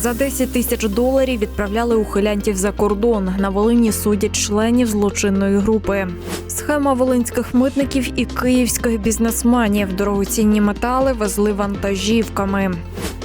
За 10 тисяч доларів відправляли ухилянтів за кордон. На Волині судять членів злочинної групи. Схема волинських митників і київських бізнесменів. Дорогоцінні метали везли вантажівками.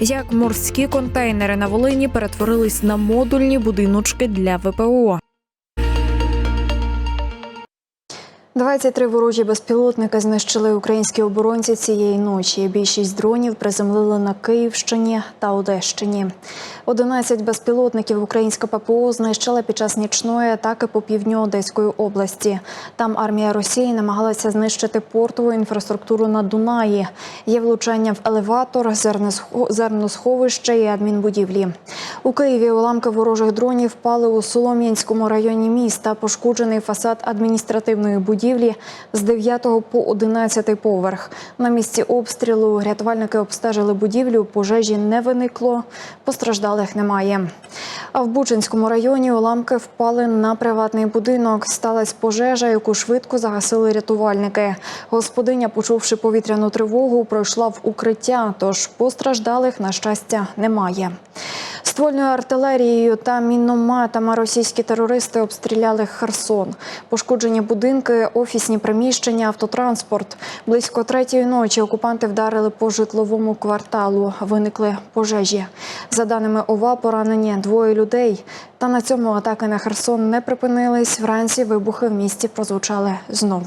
Як морські контейнери на Волині перетворились на модульні будиночки для ВПО. 23 ворожі безпілотники знищили українські оборонці цієї ночі. Більшість дронів приземлили на Київщині та Одещині. 11 безпілотників українська ППО знищила під час нічної атаки по півдню Одеської області. Там армія Росії намагалася знищити портову інфраструктуру на Дунаї. Є влучання в елеватор, зерносхо- зерносховище і адмінбудівлі. У Києві уламки ворожих дронів впали у Солом'янському районі міста. Пошкоджений фасад адміністративної будівлі з 9 по 11 поверх. На місці обстрілу рятувальники обстежили будівлю. Пожежі не виникло, постраждалих немає. А в Бучинському районі уламки впали на приватний будинок. Сталася пожежа, яку швидко загасили рятувальники. Господиня, почувши повітряну тривогу, пройшла в укриття, тож постраждалих, на щастя, немає. Ствольною артилерією та мінометами російські терористи обстріляли Херсон. Пошкоджені будинки, офісні приміщення, автотранспорт. Близько третьої ночі окупанти вдарили по житловому кварталу. Виникли пожежі. За даними ОВА, поранені двоє людей. Та на цьому атаки на Херсон не припинились. Вранці вибухи в місті прозвучали знову.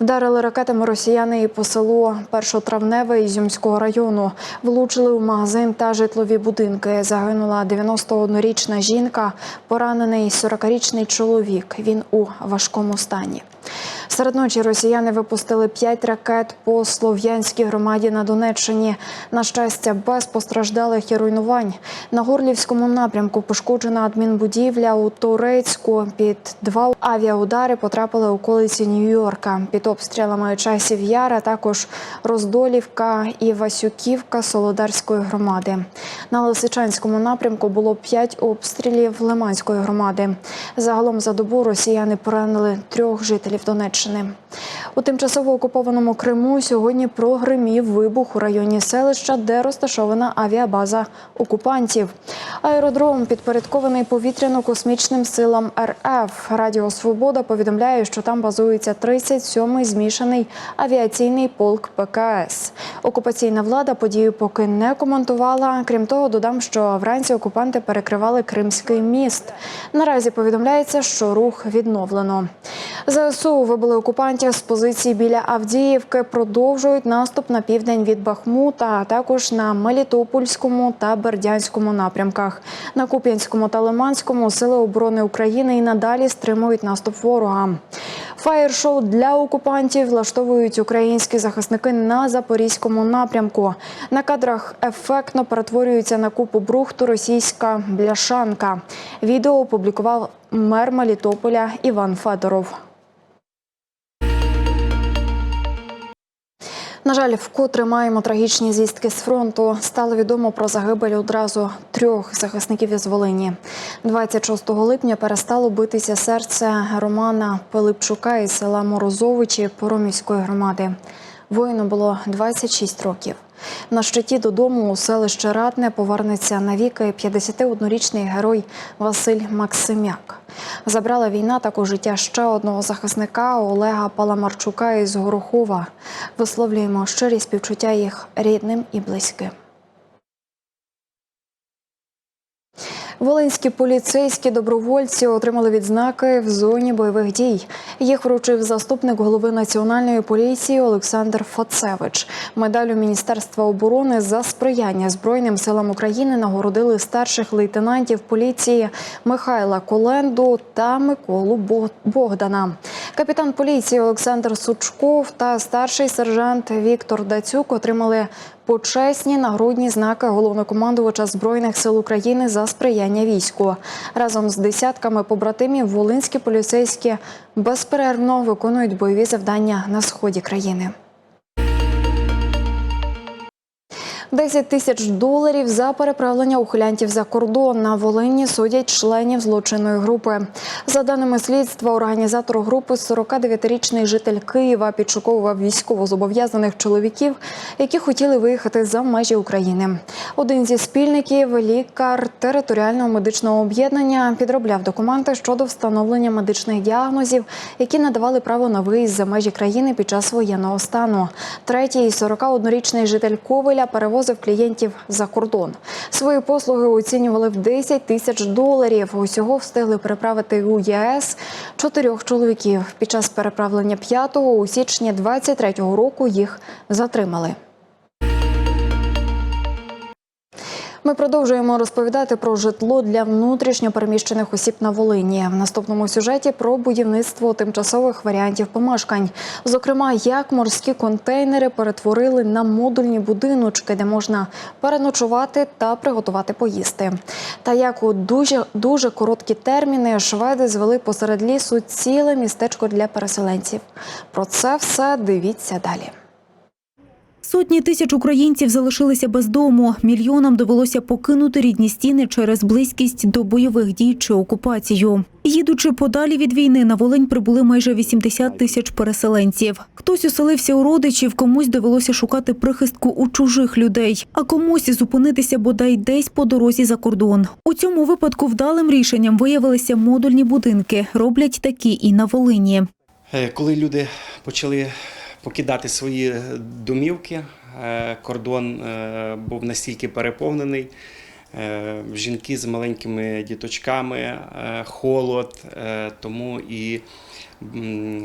Вдарили ракетами росіяни і по селу Першотравневе Ізюмського району. Влучили у магазин та житлові будинки. Загинула 91-річна жінка, поранений 40-річний чоловік. Він у важкому стані. Серед ночі росіяни випустили п'ять ракет по Слов'янській громаді на Донеччині. На щастя, без постраждалих і руйнувань. На Горлівському напрямку пошкоджена адмінбудівля у Турецьку. Під два авіаудари потрапили околиці Нью-Йорка. Під обстрілами часів Яра також Роздолівка і Васюківка Солодарської громади. На Лисичанському напрямку було п'ять обстрілів Лиманської громади. Загалом за добу росіяни поранили трьох жителів Донеччини. У тимчасово окупованому Криму сьогодні прогримів вибух у районі селища, де розташована авіабаза окупантів. Аеродром підпорядкований повітряно-космічним силам РФ. Радіо Свобода повідомляє, що там базується 37-й змішаний авіаційний полк ПКС. Окупаційна влада подію поки не коментувала. Крім того, додам, що вранці окупанти перекривали Кримський міст. Наразі повідомляється, що рух відновлено. ЗСУ вибили окупантів з позиції біля Авдіївки. Продовжують наступ на південь від Бахмута, а також на Мелітопольському та Бердянському напрямках. На Куп'янському та Лиманському сили оборони України і надалі стримують наступ ворога. Фаєр-шоу для окупантів влаштовують українські захисники на запорізькому напрямку. На кадрах ефектно перетворюється на купу брухту російська бляшанка. Відео опублікував мер Мелітополя Іван Федоров. На жаль, вкотре маємо трагічні звістки з фронту. Стало відомо про загибель одразу трьох захисників із Волині. 26 липня перестало битися серце Романа Пилипчука із села Морозовичі Поромівської громади. Воїну було 26 років. На щиті додому у селище Радне повернеться навіки 51-річний герой Василь Максимяк. Забрала війна також життя ще одного захисника Олега Паламарчука із Горохова. Висловлюємо щирі співчуття їх рідним і близьким. Волинські поліцейські добровольці отримали відзнаки в зоні бойових дій. Їх вручив заступник голови національної поліції Олександр Фацевич. Медалю Міністерства оборони за сприяння Збройним силам України нагородили старших лейтенантів поліції Михайла Коленду та Миколу Богдана. Капітан поліції Олександр Сучков та старший сержант Віктор Дацюк отримали почесні нагрудні знаки головнокомандувача збройних сил України за сприяння війську. Разом з десятками побратимів волинські поліцейські безперервно виконують бойові завдання на сході країни. 10 тисяч доларів за переправлення ухилянтів за кордон на Волині судять членів злочинної групи. За даними слідства, організатор групи 49-річний житель Києва підшуковував військовозобов'язаних чоловіків, які хотіли виїхати за межі України. Один зі спільників, лікар територіального медичного об'єднання, підробляв документи щодо встановлення медичних діагнозів, які надавали право на виїзд за межі країни під час воєнного стану. Третій 41-річний житель Ковеля перевозив клієнтів за кордон. Свої послуги оцінювали в 10 тисяч доларів. Усього встигли переправити у ЄС чотирьох чоловіків. Під час переправлення п'ятого у січні 23-го року їх затримали. Ми продовжуємо розповідати про житло для внутрішньо переміщених осіб на Волині. В наступному сюжеті про будівництво тимчасових варіантів помешкань. Зокрема, як морські контейнери перетворили на модульні будиночки, де можна переночувати та приготувати поїсти. Та як у дуже дуже короткі терміни шведи звели посеред лісу ціле містечко для переселенців. Про це все дивіться далі. Сотні тисяч українців залишилися без дому. Мільйонам довелося покинути рідні стіни через близькість до бойових дій чи окупацію. Їдучи подалі від війни, на Волинь прибули майже 80 тисяч переселенців. Хтось оселився у родичів, комусь довелося шукати прихистку у чужих людей, а комусь зупинитися бодай десь по дорозі за кордон. У цьому випадку вдалим рішенням виявилися модульні будинки. Роблять такі і на Волині. Е, Коли люди почали покидати свої домівки, е, кордон е, був настільки переповнений. е, Жінки з маленькими діточками, холод, тому і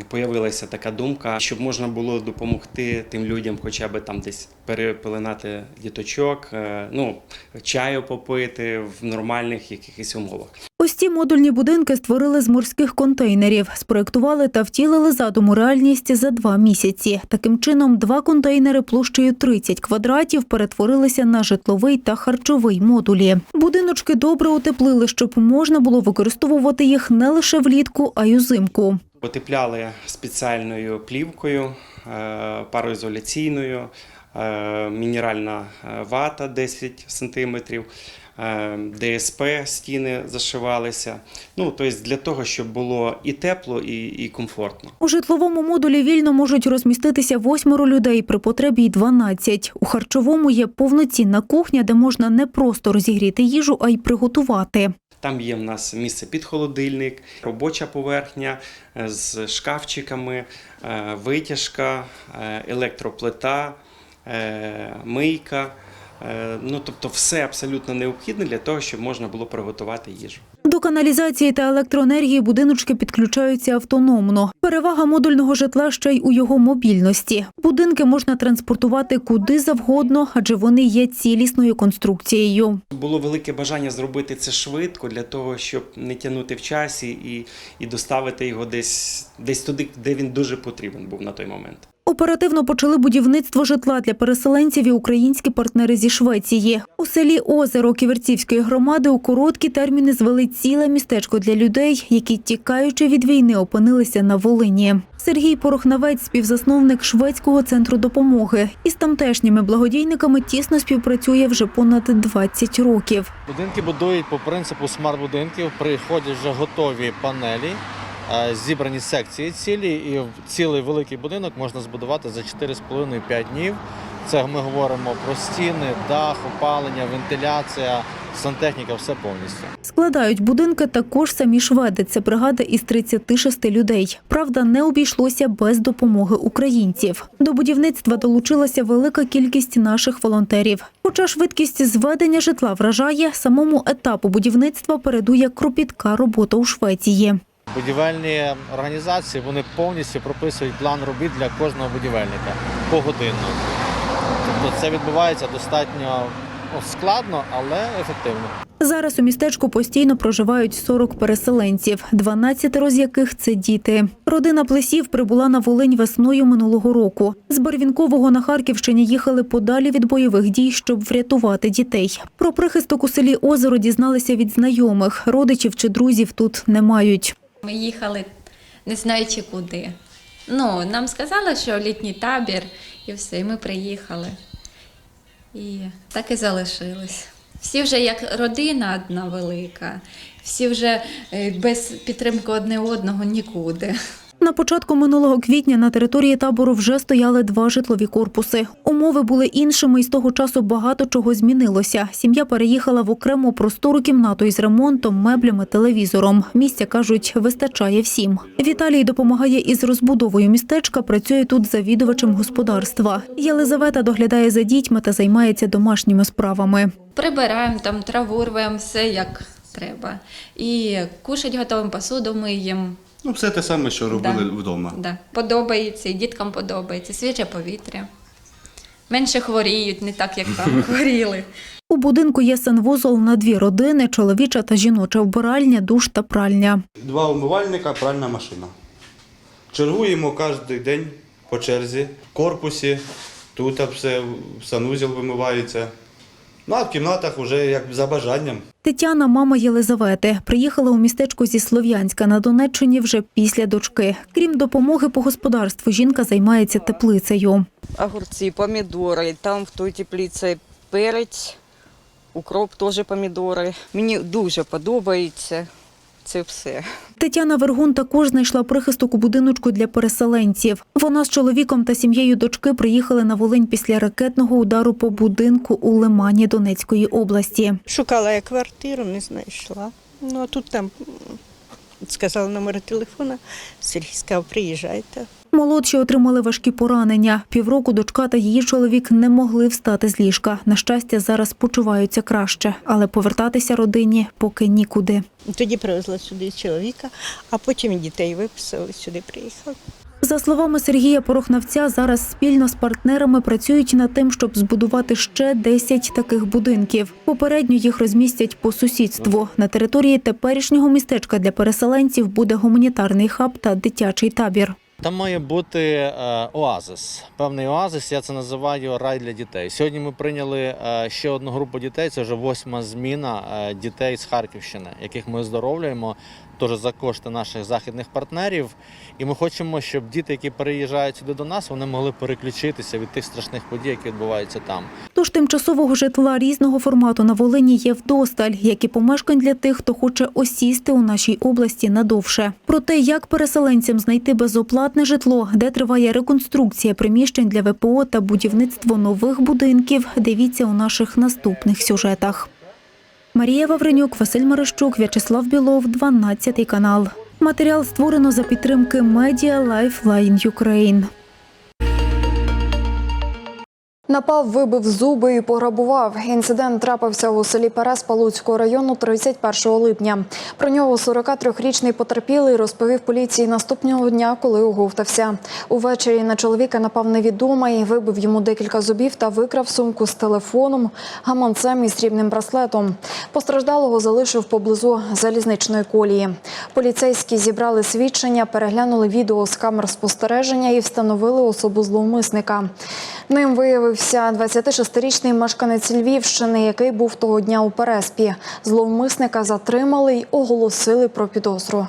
появилася така думка, щоб можна було допомогти тим людям, хоча б там десь перепеленати діточок, ну, чаю попити в нормальних якихось умовах. Ось ці модульні будинки створили з морських контейнерів, спроектували та втілили задум у реальність за два місяці. Таким чином, два контейнери площею 30 квадратів перетворилися на житловий та харчовий модулі. Будиночки добре утеплили, щоб можна було використовувати їх не лише влітку, а й узимку. Потепляли спеціальною плівкою, е, пароізоляційною, е, мінеральна е, вата 10 см, ДСП стіни зашивалися. Ну, тобто для того, щоб було і тепло, і, і комфортно. У житловому модулі вільно можуть розміститися восьмеро людей, при потребі й 12. У харчовому є повноцінна кухня, де можна не просто розігріти їжу, а й приготувати. Там є в нас місце під холодильник, робоча поверхня е, з шкафчиками, е, витяжка, е, електроплита, е, мийка. Е, Ну, тобто все абсолютно необхідне для того, щоб можна було приготувати їжу. До каналізації та електроенергії будиночки підключаються автономно. Перевага модульного житла ще й у його мобільності. Будинки можна транспортувати куди завгодно, адже вони є цілісною конструкцією. Було велике бажання зробити це швидко для того, щоб не тягнути в часі і, і доставити його десь, десь туди, де він дуже потрібен був на той момент. Оперативно почали будівництво житла для переселенців і українські партнери зі Швеції. У селі Озеро Ківерцівської громади у короткі терміни звели ціле містечко для людей, які, тікаючи від війни, опинилися на Волині. Сергій Порохнавець, співзасновник шведського центру допомоги. Із тамтешніми благодійниками тісно співпрацює вже понад 20 років. Будинки будують по принципу смарт-будинків. Приходять вже готові панелі, зібрані секції цілі, і цілий великий будинок можна збудувати за 4,5-5 днів. Це ми говоримо про стіни, дах, опалення, вентиляція, сантехніка, все повністю. Складають будинки також самі шведи. Це бригада із 36 людей. Правда, не обійшлося без допомоги українців. До будівництва долучилася велика кількість наших волонтерів. Хоча швидкість зведення житла вражає, самому етапу будівництва передує кропітка робота у Швеції. Будівельні організації вони повністю прописують план робіт для кожного будівельника погодинно. Тобто це відбувається достатньо складно, але ефективно. Зараз у містечку постійно проживають 40 переселенців, 12 з яких це діти. Родина Плесів прибула на Волинь весною минулого року. З Барвінкового на Харківщині їхали подалі від бойових дій, щоб врятувати дітей. Про прихисток у селі Озеро дізналися від знайомих. Родичів чи друзів тут не мають. Ми їхали не знаючи куди. Ну, нам сказали, що літній табір і все, і ми приїхали. І так і залишились. Всі вже як родина одна велика, всі вже е, без підтримки одне одного нікуди. На початку минулого квітня на території табору вже стояли два житлові корпуси. Умови були іншими, і з того часу багато чого змінилося. Сім'я переїхала в окрему простору кімнату із ремонтом, меблями, телевізором. Місця кажуть, вистачає всім. Віталій допомагає із розбудовою містечка. Працює тут завідувачем господарства. Єлизавета доглядає за дітьми та займається домашніми справами. Прибираємо там траву, рвемо, все як треба. І кушать готовимо, посуду миємо. Ну, все те саме, що робили Да. вдома. Да. Подобається, і діткам подобається, свіже повітря. Менше хворіють, не так, як там хворіли. У будинку є санвузол на дві родини: чоловіча та жіноча вбиральня, душ та пральня. Два умивальника, пральна машина. Чергуємо кожен день по черзі. В корпусі, тут все, санузел вимивається. Ну, а в кімнатах вже як за бажанням. Тетяна, мама Єлизавети, приїхала у містечко зі Слов'янська на Донеччині вже після дочки. Крім допомоги по господарству, жінка займається теплицею. огурці, помідори, там в той тепліці перець, укроп теж помідори. Мені дуже подобається це все. Тетяна Вергун також знайшла прихисток у будиночку для переселенців. Вона з чоловіком та сім'єю дочки приїхали на Волинь після ракетного удару по будинку у Лимані Донецької області. Шукала я квартиру, не знайшла. Ну, а тут там сказала сказали номер телефона. Сергій сказав, приїжджайте. Молодші отримали важкі поранення. Півроку дочка та її чоловік не могли встати з ліжка. На щастя, зараз почуваються краще, але повертатися родині поки нікуди. Тоді привезла сюди чоловіка, а потім дітей виписали, сюди приїхали. За словами Сергія Порохнавця, зараз спільно з партнерами працюють над тим, щоб збудувати ще 10 таких будинків. Попередньо їх розмістять по сусідству. На території теперішнього містечка для переселенців буде гуманітарний хаб та дитячий табір. Там має бути е, оазис. Певний оазис, я це називаю рай для дітей. Сьогодні ми прийняли е, ще одну групу дітей. Це вже восьма зміна е, дітей з Харківщини, яких ми оздоровлюємо теж за кошти наших західних партнерів. І ми хочемо, щоб діти, які переїжджають сюди до нас, вони могли переключитися від тих страшних подій, які відбуваються там. Тож тимчасового житла різного формату на Волині є вдосталь, як і помешкань для тих, хто хоче осісти у нашій області надовше. Про те, як переселенцям знайти безоплатне житло, де триває реконструкція приміщень для ВПО та будівництво нових будинків, дивіться у наших наступних сюжетах. Марія Вавренюк, Василь Марищук, В'ячеслав Білов, 12 канал. Матеріал створено за підтримки Media Lifeline Ukraine. Напав, вибив зуби і пограбував. Інцидент трапився у селі Перес Палуцького району 31 липня. Про нього 43-річний потерпілий розповів поліції наступного дня, коли оговтався. Увечері на чоловіка напав невідомий, вибив йому декілька зубів та викрав сумку з телефоном, гаманцем і срібним браслетом. Постраждалого залишив поблизу залізничної колії. Поліцейські зібрали свідчення, переглянули відео з камер спостереження і встановили особу зловмисника. Ним виявився 26-річний мешканець Львівщини, який був того дня у Переспі. Зловмисника затримали й оголосили про підозру.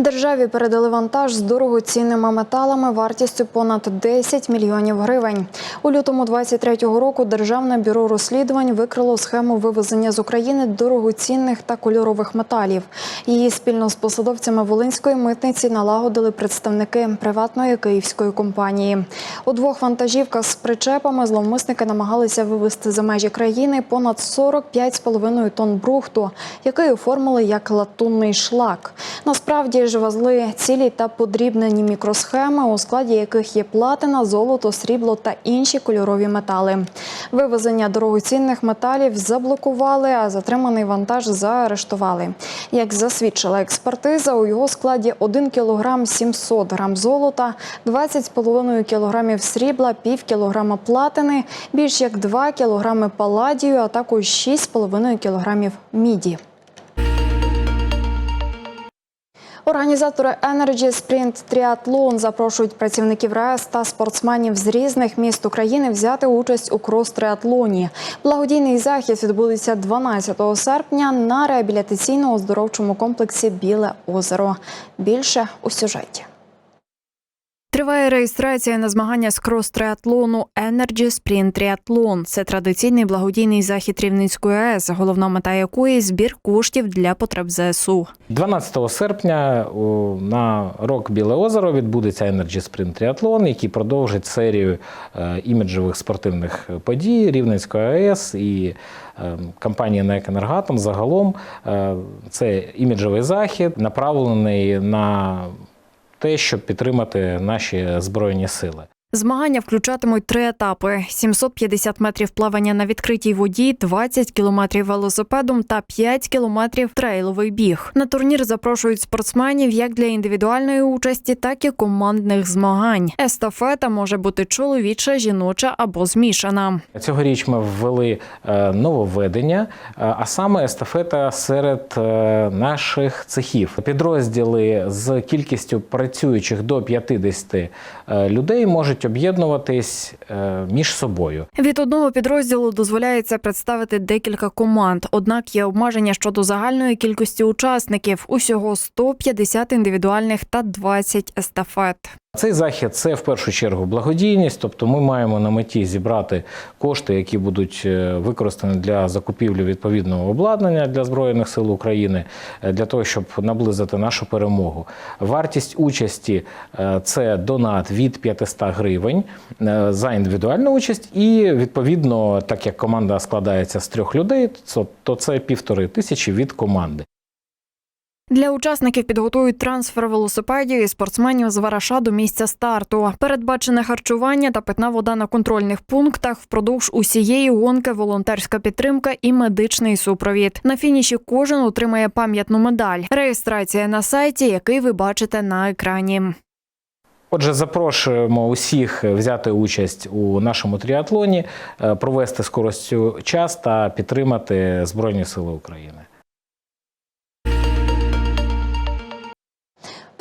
Державі передали вантаж з дорогоцінними металами вартістю понад 10 мільйонів гривень. У лютому 23-го року Державне бюро розслідувань викрило схему вивезення з України дорогоцінних та кольорових металів. Її спільно з посадовцями Волинської митниці налагодили представники приватної київської компанії. У двох вантажівках з причепами зловмисники намагалися вивезти за межі країни понад 45,5 тонн брухту, який оформили як латунний шлак. Насправді ж цілі та подрібнені мікросхеми, у складі яких є платина, золото, срібло та інші кольорові метали. Вивезення дорогоцінних металів заблокували, а затриманий вантаж заарештували. Як засвідчила експертиза, у його складі 1 кг 700 грам золота, 20,5 кг срібла, пів кілограма платини, більш як 2 кг паладію, а також 6,5 кг міді. Організатори Energy Sprint Triathlon запрошують працівників РАЕС та спортсменів з різних міст України взяти участь у крос-триатлоні. Благодійний захід відбудеться 12 серпня на реабілітаційно-оздоровчому комплексі Біле озеро. Більше у сюжеті. Триває реєстрація на змагання з крос-триатлону Energy Sprint Triathlon. Це традиційний благодійний захід Рівненської АЕС, головна мета якої збір коштів для потреб ЗСУ. 12 серпня на рок Біле озеро відбудеться Energy Sprint Triathlon, який продовжить серію е, іміджових спортивних подій Рівненської АЕС і компанії НЕК «Енергатом». Загалом е, це іміджовий захід, направлений на те, щоб підтримати наші збройні сили. Змагання включатимуть три етапи: 750 метрів плавання на відкритій воді, 20 кілометрів велосипедом та 5 кілометрів трейловий біг. На турнір запрошують спортсменів як для індивідуальної участі, так і командних змагань. Естафета може бути чоловіча, жіноча або змішана. Цьогоріч ми ввели е, нововведення, е, а саме естафета серед е, наших цехів. Підрозділи з кількістю працюючих до 50 е, людей можуть об'єднуватись е, між собою. Від одного підрозділу дозволяється представити декілька команд. Однак є обмеження щодо загальної кількості учасників усього 150 індивідуальних та 20 естафет. Цей захід це в першу чергу благодійність, тобто ми маємо на меті зібрати кошти, які будуть е, використані для закупівлі відповідного обладнання для збройних сил України, е, для того, щоб наблизити нашу перемогу. Вартість участі е, це донат від 500 гривень за індивідуальну участь, і відповідно, так як команда складається з трьох людей, то це півтори тисячі від команди. Для учасників підготують трансфер велосипедів і спортсменів з вараша до місця старту. Передбачене харчування та питна вода на контрольних пунктах впродовж усієї гонки, волонтерська підтримка і медичний супровід. На фініші кожен отримає пам'ятну медаль. Реєстрація на сайті, який ви бачите на екрані. Отже, запрошуємо усіх взяти участь у нашому тріатлоні, е, провести скоростю час та підтримати Збройні Сили України.